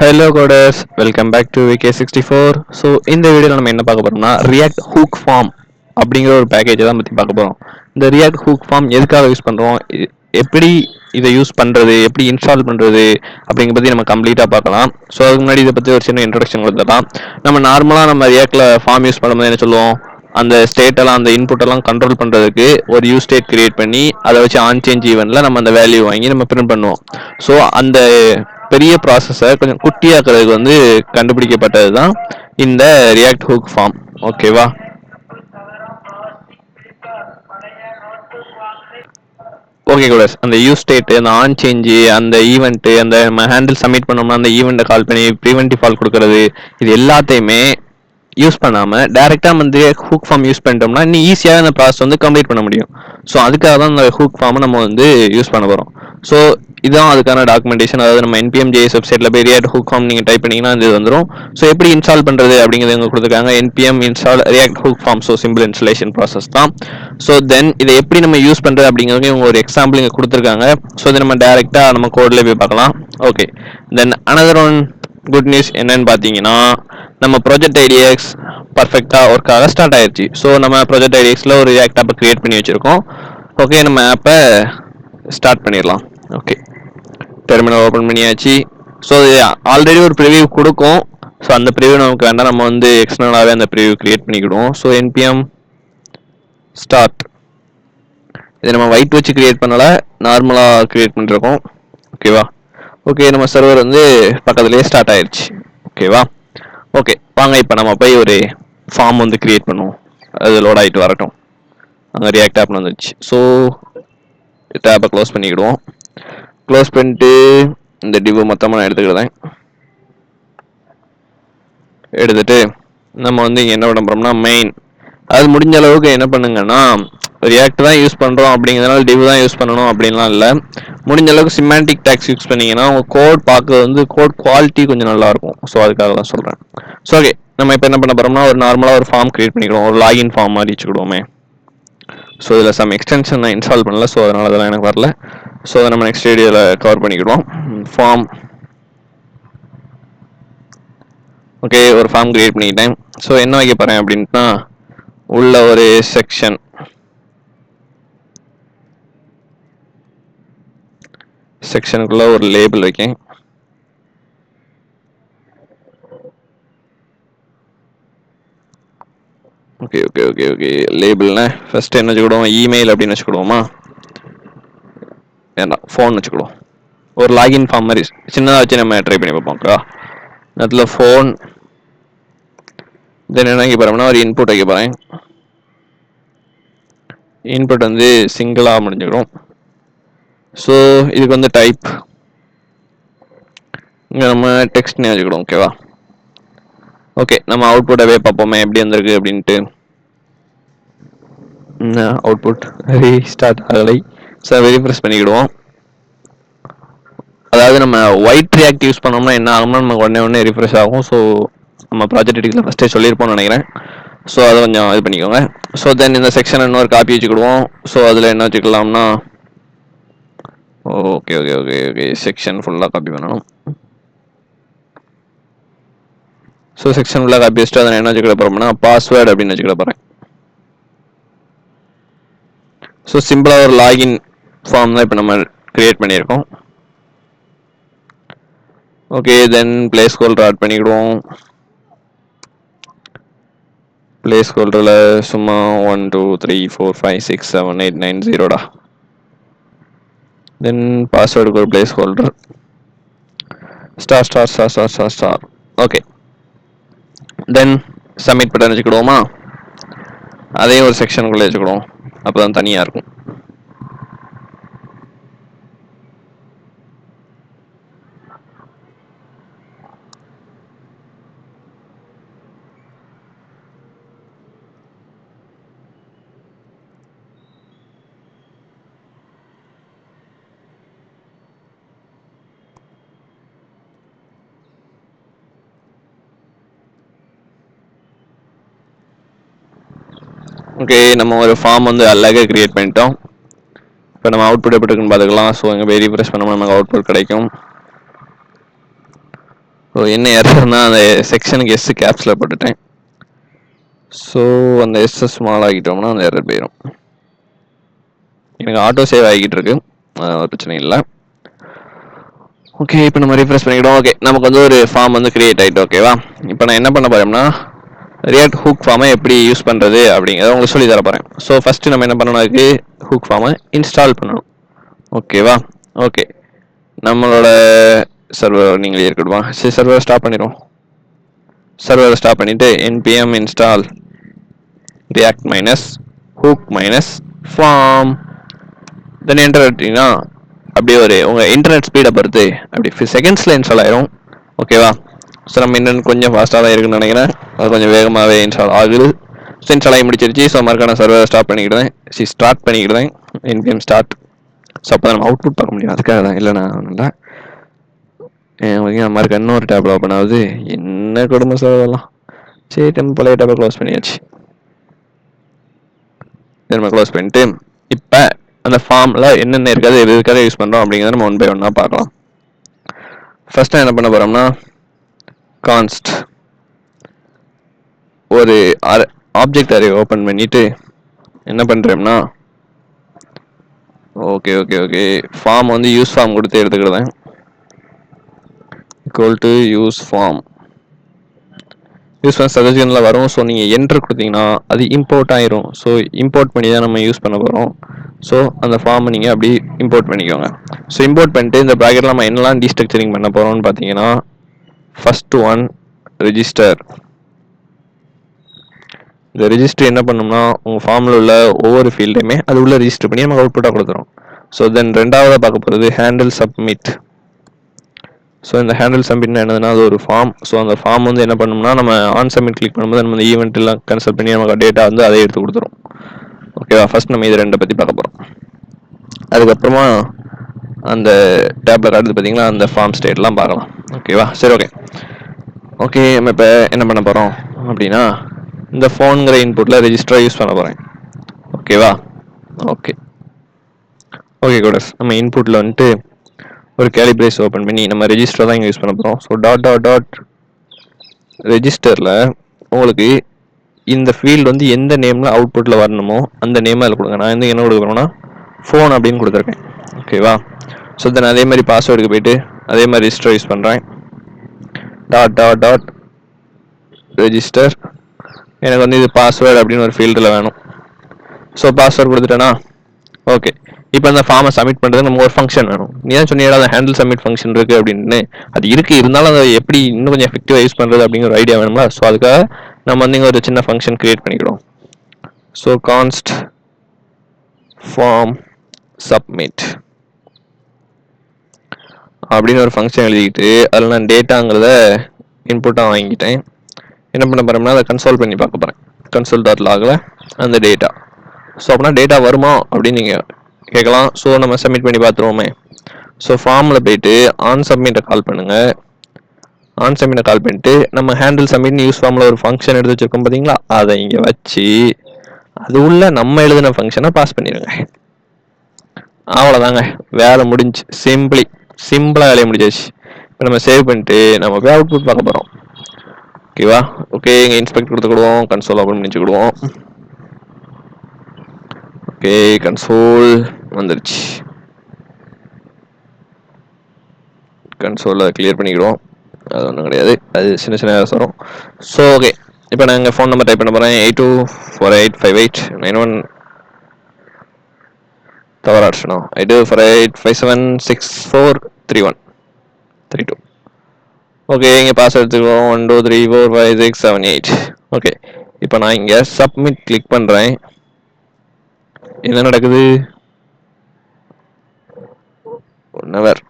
Hello coders welcome back to V K sixty four so இந்த வீடியோவில் நம்ம என்ன பார்க்க போகிறோம்னா ரியாக்ட் ஹூக் ஃபார்ம் அப்படிங்கிற ஒரு பேக்கேஜை தான் பற்றி பார்க்க போகிறோம் இந்த ரியாக்ட் ஹூக் ஃபார்ம் எதுக்காக யூஸ் பண்ணுறோம் எப்படி இதை யூஸ் பண்ணுறது எப்படி இன்ஸ்டால் பண்ணுறது அப்படிங்கிற பற்றி நம்ம கம்ப்ளீட்டாக பார்க்கலாம். ஸோ அதுக்கு முன்னாடி இதை பற்றி ஒரு சின்ன இன்ட்ரடக்ஷன் கொடுத்துடலாம். நம்ம நார்மலாக நம்ம ரியாக்டில் ஃபார்ம் யூஸ் பண்ணும்போது என்ன சொல்லுவோம்? அந்த ஸ்டேட்டெல்லாம் அந்த இன்புட் எல்லாம் கண்ட்ரோல் பண்ணுறதுக்கு ஒரு யூ ஸ்டேட் கிரியேட் பண்ணி அதை வச்சு ஆன் சேஞ்ச் ஈவெண்ட்டில் நம்ம அந்த வேல்யூ வாங்கி நம்ம பிரிண்ட் பண்ணுவோம். ஸோ அந்த பெரிய ப்ராசஸை கொஞ்சம் குட்டியாக்குறதுக்கு வந்து கண்டுபிடிக்கப்பட்டது தான் இந்த ரியாக்ட் ஹூக் ஃபார்ம் ஓகேவா ஓகே கூட அந்த யூ ஸ்டேட் அந்த ஆன் சேஞ்சு அந்த ஈவெண்ட்டு அந்த நம்ம ஹேண்டில் சப்மிட் பண்ணோம்னா அந்த ஈவெண்ட்டை கால் பண்ணி ப்ரிவென்டிவ் ஃபால் கொடுக்கறது இது எல்லாத்தையுமே யூஸ் பண்ணாமல் டேரெக்டாக வந்து ஹூக் ஃபார்ம் யூஸ் பண்ணிட்டோம்னா இன்னும் ஈஸியாக அந்த ப்ராசஸ் வந்து கம்ப்ளீட் பண்ண முடியும். ஸோ அதுக்காக தான் அந்த ஹூக் ஃபார்மை நம்ம வந்து யூஸ் பண்ண போகிறோம் ஸோ இதுதான் அதுக்கான டாக்குமெண்டேஷன் அதாவது நம்ம N P M J S வெப்சைட்ல போய் ரியாக்ட் ஹுக் ஃபார்ம் நீங்க டைப் பண்ணீங்கன்னா இது வந்துடும் ஸோ எப்படி இன்ஸ்டால் பண்றது அப்படிங்கிறது இவங்க கொடுத்துருக்காங்க. N P M install React hook form so simple installation process தான். ஸோ தென் இதை எப்படி நம்ம யூஸ் பண்றது அப்படிங்கிறது இவங்க ஒரு எக்ஸாம்பிள் இங்க கொடுத்துருக்காங்க. ஸோ இதை நம்ம டேரெக்டாக நம்ம கோட்ல போய் பார்க்கலாம். Okay then another one good news என்னன்னு பார்த்தீங்கன்னா நம்ம ப்ராஜெக்ட் ஐடியாக்ஸ் பர்ஃபெக்டாக ஒர்க் ஆக ஸ்டார்ட் ஆயிடுச்சு ஸோ நம்ம ப்ராஜெக்ட் ஐடியாக்ஸில் ஒரு ரியாக்ட் ஆப்பை கிரியேட் பண்ணி வச்சுருக்கோம். ஓகே நம்ம ஆப்பை ஸ்டார்ட் பண்ணிடலாம். ஓகே டெர்மினல் ஓப்பன் பண்ணியாச்சு. ஸோ ஆல்ரெடி ஒரு ப்ரிவியூ கொடுக்கும். ஸோ அந்த ப்ரிவியூ நமக்கு வேண்டாம். நம்ம வந்து எக்ஸ்டர்னலாகவே அந்த preview create பண்ணிக்கிடுவோம். So N P M start இதை நம்ம ஒயிட் வச்சு க்ரியேட் பண்ணல. நார்மலாக க்ரியேட் பண்ணிருக்கோம். ஓகேவா ஓகே நம்ம சர்வர் வந்து பக்கத்துலேயே ஸ்டார்ட் ஆயிடுச்சு ஓகேவா ஓகே வாங்க இப்போ நம்ம போய் ஒரு ஃபார்ம் வந்து க்ரியேட் பண்ணுவோம். அது லோட் ஆகிட்டு வரட்டும். அங்கே ரியாக்ட் ஆப்னு வந்துச்சு ஸோ டேப்பை க்ளோஸ் பண்ணிக்கிடுவோம். க்ளோஸ் பண்ணிட்டு இந்த டிவ் மொத்தமாக நான் எடுத்துக்கிறேன் எடுத்துட்டு நம்ம வந்து இங்கே என்ன பண்ணுறோம்னா மெயின் அது முடிஞ்ச அளவுக்கு என்ன பண்ணுங்கன்னா ரியாக்ட் தான் யூஸ் பண்ணுறோம் அப்படிங்கிறதுனால டிவ் தான் யூஸ் பண்ணணும் அப்படின்லாம் இல்லை. முடிஞ்ச அளவுக்கு சிமெண்டிக் டேக்ஸ் யூஸ் பண்ணிங்கன்னா உங்கள் கோட் பார்க்க வந்து கோட் குவாலிட்டி கொஞ்சம் நல்லாயிருக்கும் ஸோ அதுக்காக தான் சொல்கிறேன் ஸோ ஓகே நம்ம இப்போ என்ன பண்ண போகிறோம்னா ஒரு நார்மலாக ஒரு ஃபார்ம் க்ரியேட் பண்ணிக்கிறோம் ஒரு லாகின் ஃபார்ம் மாதிரி வச்சுக்கிடுவோமே. ஸோ இதில் சம் எக்ஸ்டென்ஷன் நான் இன்ஸ்டால் பண்ணல. ஸோ அதனால் அதெல்லாம் எனக்கு வரல. ஸோ அதை நம்ம நெக்ஸ்ட் வீடியோவில் கவர் பண்ணிக்கிடுவோம். ஃபார்ம் ஓகே ஒரு ஃபார்ம் க்ரியேட் பண்ணிக்கிட்டேன். ஸோ என்ன வைக்க போகிறேன் அப்படின்ட்டுனா உள்ள ஒரு செக்ஷன் செக்ஷனுக்குள்ளே ஒரு லேபிள் வைக்கேன். ஓகே ஓகே ஓகே ஓகே லேபிள்னா ஃபஸ்ட்டு என்ன வச்சுக்கிடுவோம்? இமெயில் அப்படின்னு வச்சுக்கிடுவோமா? வேண்டாம் ஃபோன் வச்சுக்கிடுவோம். ஒரு லாகின் ஃபார்ம் மாதிரி சின்னதாக வச்சு நம்ம ட்ரை பண்ணி பார்ப்போம்க்கா அதில் ஃபோன் தென் என்ன வைக்க போகிறோம்னா ஒரு இன்புட் வைக்க போகிறேன் இன்புட் வந்து சிங்கிளாக முடிஞ்சுக்கிறோம் ஸோ இதுக்கு வந்து டைப் இங்கே நம்ம டெக்ஸ்ட்னே வச்சுக்கிடுவோம் ஓகேவா ஓகே நம்ம அவுட்புட்டவே பார்ப்போமே எப்படி வந்திருக்கு அப்படின்ட்டு. அவுட்புட் ரீஸ்டார்ட் ஆகலை. ஸோ வெரிஃப்ரெஷ் பண்ணிக்கிடுவோம். அதாவது நம்ம ஒயிட் ரியாக்ட் யூஸ் பண்ணோம்னா என்ன ஆகும்னா நமக்கு உடனே உடனே ரிஃப்ரெஷ் ஆகும். ஸோ நம்ம ப்ராஜெக்ட் எடுக்கல ஃபஸ்ட்டே சொல்லியிருப்போம்னு நினைக்கிறேன். ஸோ அதை கொஞ்சம் இது பண்ணிக்கோங்க. ஸோ தென் இந்த செக்ஷன் இன்னொரு காப்பி வச்சுக்கிடுவோம். ஸோ அதில் என்ன வச்சுக்கலாம்னா okay okay okay okay section ஃபுல்லாக காப்பி பண்ணணும். ஸோ செக்ஷன் ஃபுல்லாக காப்பி வச்சுட்டு அதை நான் என்ன வச்சுக்கிட போகிறோம்னா பாஸ்வேர்டு அப்படின்னு வச்சுக்கிட போகிறேன் ஸோ சிம்பிளாக ஒரு லாகின் ஃபார்ம் தான் இப்போ நம்ம க்ரியேட் பண்ணியிருக்கோம். Okay then place holder add பண்ணிக்கிடுவோம். Place ஹோல்டரில் சும்மா one two three four five six seven eight nine ஜீரோடா then பாஸ்வேர்டுக்கு ஒரு place holder star star star star star star okay then submit button வச்சுக்கிடுவோமா? அதையும் ஒரு செக்ஷனுக்குள்ளே வச்சுக்கிடுவோம். அப்போ தான் தனியாக இருக்கும். ஓகே நம்ம ஒரு ஃபார்ம் வந்து அழகாக கிரியேட் பண்ணிட்டோம். இப்போ நம்ம அவுட்புட் எப்படி இருக்குன்னு பார்த்துக்கலாம். ஸோ இங்கே போய் ரீஃப்ரெஷ் பண்ணோம்னா நமக்கு அவுட்புட் கிடைக்கும். ஸோ என்ன எரர்னா அந்த செக்ஷனுக்கு எஸ் கேப்ஸில் போட்டுட்டேன். ஸோ அந்த எஸ் ஸ்மால் ஆகிட்டோம்னா அந்த எரர் போயிடும் எனக்கு ஆட்டோ சேவ் ஆகிக்கிட்டு இருக்கு. ஒரு பிரச்சனை இல்லை. ஓகே இப்போ நம்ம ரீஃப்ரெஷ் பண்ணிக்கிட்டோம். ஓகே நமக்கு வந்து ஒரு ஃபார்ம் வந்து கிரியேட் ஆகிட்டு ஓகேவா இப்போ நான் என்ன பண்ண போகிறோம்னா ரியாக்ட் ஹூக் ஃபார்மை எப்படி யூஸ் பண்ணுறது அப்படிங்கிறத உங்களுக்கு சொல்லி தர போகிறேன் ஸோ ஃபஸ்ட்டு நம்ம என்ன பண்ணணும்? அதுக்கு ஹூக் ஃபார்மை இன்ஸ்டால் பண்ணணும். ஓகேவா ஓகே நம்மளோட சர்வர் நீங்களே இருக்கட்டுமா? சரி சர்வரை ஸ்டாப் பண்ணிடுவோம். சர்வரை ஸ்டாப் பண்ணிவிட்டு N P M install React minus hook minus form then enter அப்படியே ஒரு உங்கள் இன்டர்நெட் ஸ்பீடை பொறுத்து அப்படி செகண்ட்ஸில் இன்ஸ்டால் ஆயிரும். ஓகேவா ஸோ நம்ம கொஞ்சம் ஃபாஸ்ட்டாக தான் இருக்குன்னு நினைக்கிறேன். அது கொஞ்சம் வேகமாகவே இன்ஸ்டால் ஆகுது. ஸோ இன்ஸ்டால் ஆகி முடிச்சிருச்சு. ஸோ மறுக்கான சர்வரை ஸ்டாப் பண்ணிக்கிடுதேன் சி ஸ்டார்ட் பண்ணிக்கிடுதேன் என் கேம் ஸ்டார்ட் ஸோ அப்போ நம்ம அவுட்புட் பார்க்க முடியும். அதுக்காக தான். இல்லைண்ணா இல்லை ஓகே நம்ம இன்னொரு டேப்ல ஓப்பன் ஆகுது. என்ன கொடுமை சார் அதெல்லாம் சரி நம்ம பழைய டேப்பை க்ளோஸ் பண்ணியாச்சு. நம்ம க்ளோஸ் பண்ணிட்டு இப்போ அந்த ஃபார்மில் என்னென்ன இருக்காது எது இருக்காது யூஸ் பண்ணுறோம் அப்படிங்கிறத நம்ம ஒன் பை ஒன்னாக பார்க்கலாம். ஃபஸ்ட்டு என்ன பண்ண போகிறோம்னா கான்ஸ்ட் ஒரு ஆப்ஜெக்ட் அரே ஓப்பன் பண்ணிட்டு என்ன பண்ணுறோம்னா ஓகே ஓகே ஓகே ஃபார்ம் வந்து யூஸ் ஃபார்ம் கொடுத்து எடுத்துக்கிடுவேன் equal to use form use பண்ண சஜஷனில் வரும். ஸோ நீங்கள் என்ட்ரு கொடுத்தீங்கன்னா அது இம்போர்ட் ஆயிரும். ஸோ இம்போர்ட் பண்ணி தான் நம்ம யூஸ் பண்ண போகிறோம் ஸோ அந்த ஃபார்மை நீங்கள் அப்படி இம்போர்ட் பண்ணிக்கோங்க. ஸோ இம்போர்ட் பண்ணிட்டு இந்த ப்ராக்கெட்டில் நம்ம என்னெல்லாம் டீஸ்ட்ரக்சரிங் பண்ண போகிறோம்னு பார்த்தீங்கன்னா ஃபர்ஸ்ட் ஒன் ரெஜிஸ்டர் இந்த ரெஜிஸ்டர் என்ன பண்ணோம்னா உங்கள் ஃபார்மில் உள்ள ஒவ்வொரு ஃபீல்டையுமே அது உள்ள ரெஜிஸ்டர் பண்ணி நமக்கு அவுட்புட்டாக கொடுத்துரும். ஸோ தென் ரெண்டாவதாக பார்க்க போகிறது ஹேண்டில் சப்மிட் ஸோ இந்த ஹேண்டில் சப்மிட்னா என்னதுன்னா அது ஒரு ஃபார்ம் ஸோ அந்த ஃபார்ம் வந்து என்ன பண்ணோம்னா நம்ம ஆன் சப்மிட் கிளிக் பண்ணும்போது நம்ம இந்த ஈவெண்ட் எல்லாம் கன்சல்ட் பண்ணி நமக்கு டேட்டா வந்து அதை எடுத்து கொடுத்துரும். ஓகேவா ஃபர்ஸ்ட் நம்ம இது ரெண்டை பற்றி பார்க்க போகிறோம் அதுக்கப்புறமா அந்த டேப்ல காட்டுது பார்த்தீங்களா அந்த ஃபார்ம் ஸ்டேட்லாம் பார்க்கலாம். ஓகேவா சரி ஓகே ஓகே நம்ம இப்போ என்ன பண்ண போகிறோம் அப்படின்னா இந்த ஃபோனுங்கிற இன்புட்டில் ரெஜிஸ்டராக யூஸ் பண்ண போகிறேன் ஓகேவா ஓகே ஓகே கூட நம்ம இன்புட்டில் வந்துட்டு ஒரு கேலிபிரேஸ் ஓப்பன் பண்ணி நம்ம ரெஜிஸ்டர் தான் இங்கே யூஸ் பண்ண போகிறோம் ஸோ டாட் டாட் டாட் ரெஜிஸ்டரில் உங்களுக்கு இந்த ஃபீல்டு வந்து எந்த நேமில் அவுட்புட்டில் வரணுமோ அந்த நேமை அதில் கொடுங்க. நான் வந்து என்ன கொடுக்க ஃபோன் அப்படின்னு கொடுத்துருக்கேன். ஓகேவா ஸோ தென் அதே மாதிரி பாஸ்வேர்டுக்கு போயிட்டு அதே மாதிரி ரிஜிஸ்டர் யூஸ் பண்ணுறேன் டாட் டாட் டாட் ரெஜிஸ்டர் எனக்கு வந்து இது பாஸ்வேர்டு அப்படின்னு ஒரு ஃபீல்டில் வேணும். So password கொடுத்துட்டேனா? ஓகே இப்போ அந்த ஃபார்மை சப்மிட் பண்ணுறது நமக்கு ஒரு ஃபங்க்ஷன் வேணும். நீ தான் சொன்னீங்க அந்த ஹேண்டில் சப்மிட் ஃபங்க்ஷன் இருக்குது அப்படின்னு. அது இருக்குது இருந்தாலும் அதை எப்படி இன்னும் கொஞ்சம் எஃபெக்டிவாக யூஸ் பண்ணுறது அப்படிங்கிற ஒரு ஐடியா வேணும்ல. ஸோ அதுக்காக நம்ம வந்து இங்கே ஒரு சின்ன ஃபங்க்ஷன் க்ரியேட் பண்ணிக்கிறோம். ஸோ கான்ஸ்ட் ஃபார்ம் சப்மிட் அப்படின்னு ஒரு ஃபங்க்ஷன் எழுதிக்கிட்டு அதில் நான் டேட்டாங்கிறத இன்புட்டாக வாங்கிட்டேன் என்ன பண்ண போகிறோம்னா அதை கன்சோல் பண்ணி பார்க்க போகிறேன் கன்சோல் டாட் லாகில் அந்த டேட்டா ஸோ அப்படின்னா டேட்டா வருமா அப்படின்னு நீங்கள் கேட்கலாம். ஸோ நம்ம சப்மிட் பண்ணி பார்த்துருவோமே. ஸோ ஃபார்மில் போயிட்டு ஆன் சப்மிட்டை கால் பண்ணுங்கள் ஆன் சப்மிட்டை கால் பண்ணிட்டு நம்ம ஹேண்டில் சப்மிட்னு யூஸ் ஃபார்மில் ஒரு ஃபங்க்ஷன் எடுத்து வச்சுருக்கோம் பார்த்தீங்களா அதை இங்கே வச்சு அது உள்ள நம்ம எழுதின ஃபங்க்ஷனை பாஸ் பண்ணிடுங்க. அவ்வளோதாங்க வேலை முடிஞ்சு சிம்பிளி சிம்பிளாக வேலையை முடிஞ்சாச்சு. இப்போ நம்ம சேவ் பண்ணிட்டு நம்ம போய் அவுட்புட் பார்க்க போகிறோம் ஓகேவா ஓகே இங்கே இன்ஸ்பெக்ட் கொடுத்துக்கிடுவோம் கன்சோல் ஓப்பன் பண்ணிச்சுக்கிடுவோம் ஓகே கன்சோல் வந்துருச்சு. கன்சோலில் கிளியர் பண்ணிக்கிடுவோம். அது ஒன்றும் கிடையாது. அது சின்ன சின்ன வேலை வரும். ஸோ ஓகே இப்போ நான் எங்கள் ஃபோன் நம்பர் டைப் பண்ண போகிறேன் eight two four eight five eight nine one தவறா அடிச்சணும் eight two eight five seven six four three one three two okay இங்கே பாஸ் எடுத்துக்குவோம். One two three four five six seven eight okay இப்போ நான் இங்கே submit click பண்ணுறேன் என்ன நடக்குது? One hour